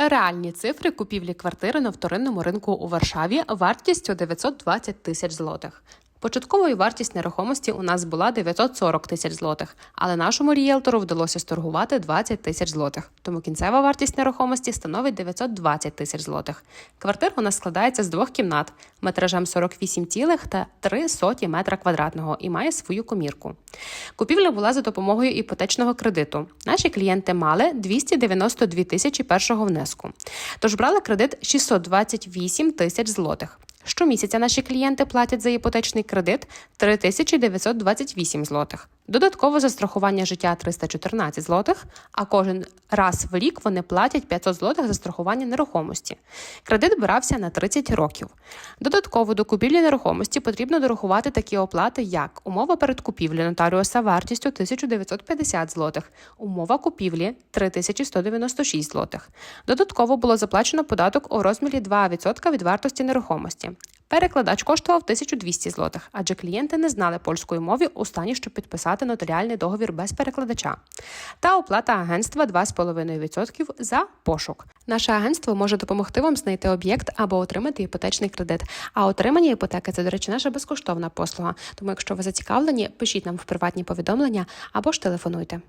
Реальні цифри купівлі квартири на вторинному ринку у Варшаві вартістю 920 тисяч злотих. Початковою вартість нерухомості у нас була 940 тисяч злотих, але нашому рієлтору вдалося сторгувати 20 тисяч злотих. Тому кінцева вартість нерухомості становить 920 тисяч злотих. Квартира у нас складається з двох кімнат метражем 48 цілих та 3 соті метра квадратного і має свою комірку. Купівля була за допомогою іпотечного кредиту. Наші клієнти мали 292 тисячі першого внеску. Тож брали кредит 628 тисяч злотих. Щомісяця наші клієнти платять за іпотечний кредит 3928 злотих. Додатково за страхування життя 314 злотих, а кожен раз в рік вони платять 500 злотих за страхування нерухомості. Кредит брався на 30 років. Додатково до купівлі нерухомості потрібно дорахувати такі оплати, як умова передкупівлі нотаріуса вартістю 1950 злотих, умова купівлі 3196 злотих. Додатково було заплачено податок у розмірі 2% від вартості нерухомості. Перекладач коштував 1200 злотих, адже клієнти не знали польської мови у стані, щоб підписати нотаріальний договір без перекладача. Та оплата агентства 2,5% за пошук. Наше агентство може допомогти вам знайти об'єкт або отримати іпотечний кредит. А отримання іпотеки це, до речі, наша безкоштовна послуга. Тому, якщо ви зацікавлені, пишіть нам в приватні повідомлення або ж телефонуйте.